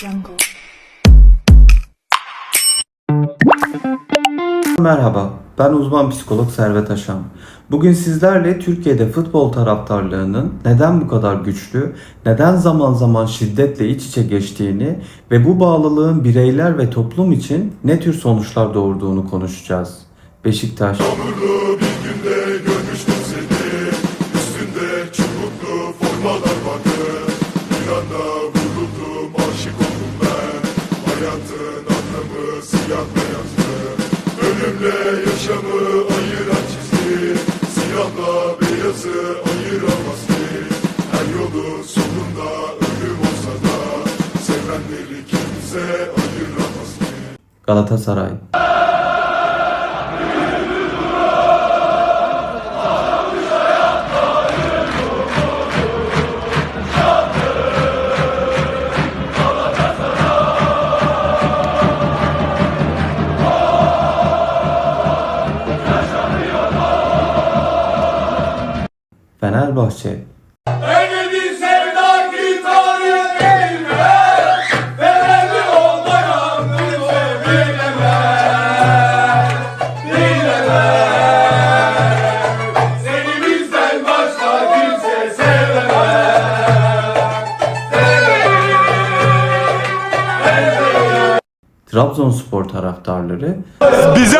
jungle. Merhaba, ben uzman psikolog Servet Aşam. Bugün sizlerle Türkiye'de futbol taraftarlığının neden bu kadar güçlü, neden zaman zaman şiddetle iç içe geçtiğini ve bu bağlılığın bireyler ve toplum için ne tür sonuçlar doğurduğunu konuşacağız. Beşiktaş, görmüştüm Hayatın anlamı siyah beyazdı. Ölümle yaşamı ayıran çizgi Siyahla beyazı ayıramaz ki Her yolu sonunda ölüm olsa da Sevenleri kimse ayıramaz ki Galatasaray, noche. Trabzonspor taraftarları Bize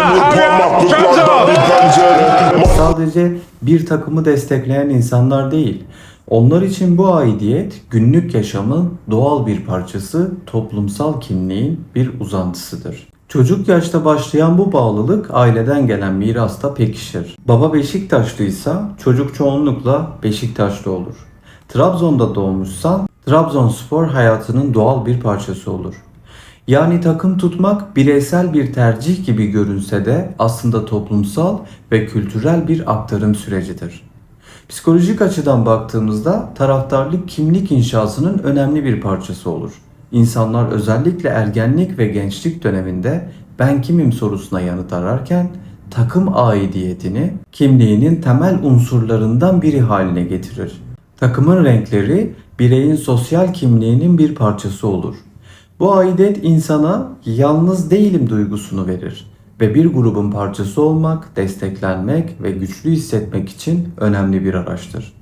sadece bir takımı destekleyen insanlar değil. Onlar için bu aidiyet günlük yaşamın doğal bir parçası, toplumsal kimliğin bir uzantısıdır. Çocuk yaşta başlayan bu bağlılık aileden gelen mirasta pekişir. Baba Beşiktaşlıysa çocuk çoğunlukla Beşiktaşlı olur. Trabzon'da doğmuşsan Trabzonspor hayatının doğal bir parçası olur. Yani takım tutmak bireysel bir tercih gibi görünse de aslında toplumsal ve kültürel bir aktarım sürecidir. Psikolojik açıdan baktığımızda taraftarlık kimlik inşasının önemli bir parçası olur. İnsanlar özellikle ergenlik ve gençlik döneminde ben kimim sorusuna yanıt ararken takım aidiyetini kimliğinin temel unsurlarından biri haline getirir. Takımın renkleri bireyin sosyal kimliğinin bir parçası olur. Bu aidet insana yalnız değilim duygusunu verir ve bir grubun parçası olmak, desteklenmek ve güçlü hissetmek için önemli bir araçtır.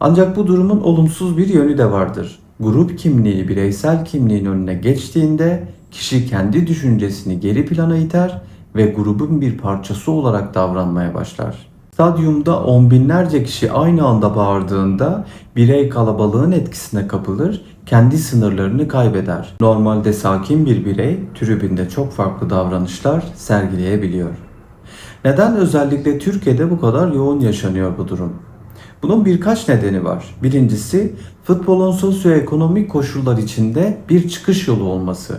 Ancak bu durumun olumsuz bir yönü de vardır. Grup kimliği bireysel kimliğin önüne geçtiğinde kişi kendi düşüncesini geri plana iter ve grubun bir parçası olarak davranmaya başlar. Stadyumda on binlerce kişi aynı anda bağırdığında birey kalabalığın etkisine kapılır, kendi sınırlarını kaybeder. Normalde sakin bir birey tribünde çok farklı davranışlar sergileyebiliyor. Neden özellikle Türkiye'de bu kadar yoğun yaşanıyor bu durum? Bunun birkaç nedeni var. Birincisi futbolun sosyoekonomik koşullar içinde bir çıkış yolu olması.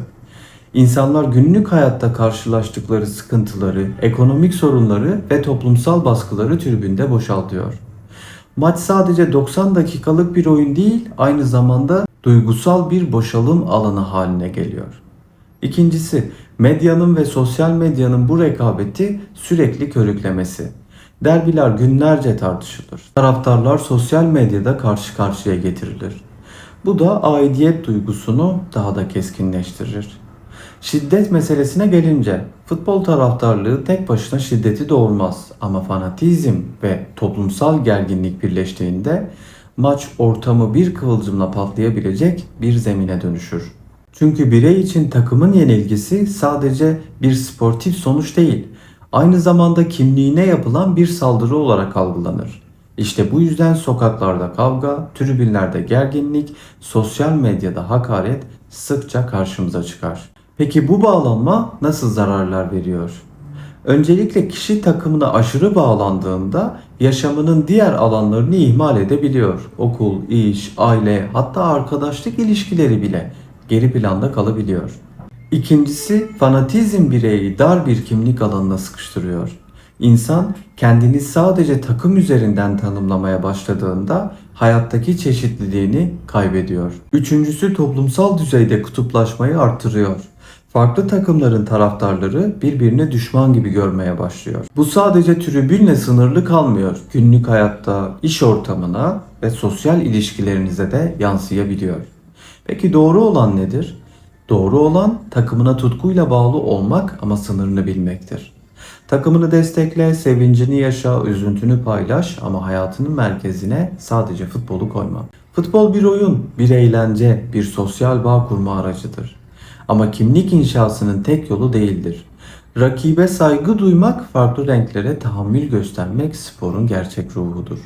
İnsanlar günlük hayatta karşılaştıkları sıkıntıları, ekonomik sorunları ve toplumsal baskıları tribünde boşaltıyor. Maç sadece 90 dakikalık bir oyun değil, aynı zamanda duygusal bir boşalım alanı haline geliyor. İkincisi, medyanın ve sosyal medyanın bu rekabeti sürekli körüklemesi. Derbiler günlerce tartışılır. Taraftarlar sosyal medyada karşı karşıya getirilir. Bu da aidiyet duygusunu daha da keskinleştirir. Şiddet meselesine gelince futbol taraftarlığı tek başına şiddeti doğurmaz ama fanatizm ve toplumsal gerginlik birleştiğinde maç ortamı bir kıvılcımla patlayabilecek bir zemine dönüşür. Çünkü birey için takımın yenilgisi sadece bir sportif sonuç değil, aynı zamanda kimliğine yapılan bir saldırı olarak algılanır. İşte bu yüzden sokaklarda kavga, tribünlerde gerginlik, sosyal medyada hakaret sıkça karşımıza çıkar. Peki bu bağlanma nasıl zararlar veriyor? Öncelikle kişi takımına aşırı bağlandığında yaşamının diğer alanlarını ihmal edebiliyor. Okul, iş, aile, hatta arkadaşlık ilişkileri bile geri planda kalabiliyor. İkincisi fanatizm bireyi dar bir kimlik alanına sıkıştırıyor. İnsan kendini sadece takım üzerinden tanımlamaya başladığında hayattaki çeşitliliğini kaybediyor. Üçüncüsü toplumsal düzeyde kutuplaşmayı artırıyor. Farklı takımların taraftarları birbirini düşman gibi görmeye başlıyor. Bu sadece tribünle sınırlı kalmıyor. Günlük hayatta, iş ortamına ve sosyal ilişkilerinize de yansıyabiliyor. Peki doğru olan nedir? Doğru olan takımına tutkuyla bağlı olmak ama sınırını bilmektir. Takımını destekle, sevincini yaşa, üzüntünü paylaş ama hayatının merkezine sadece futbolu koyma. Futbol bir oyun, bir eğlence, bir sosyal bağ kurma aracıdır. Ama kimlik inşasının tek yolu değildir. Rakibe saygı duymak, farklı renklere tahammül göstermek sporun gerçek ruhudur.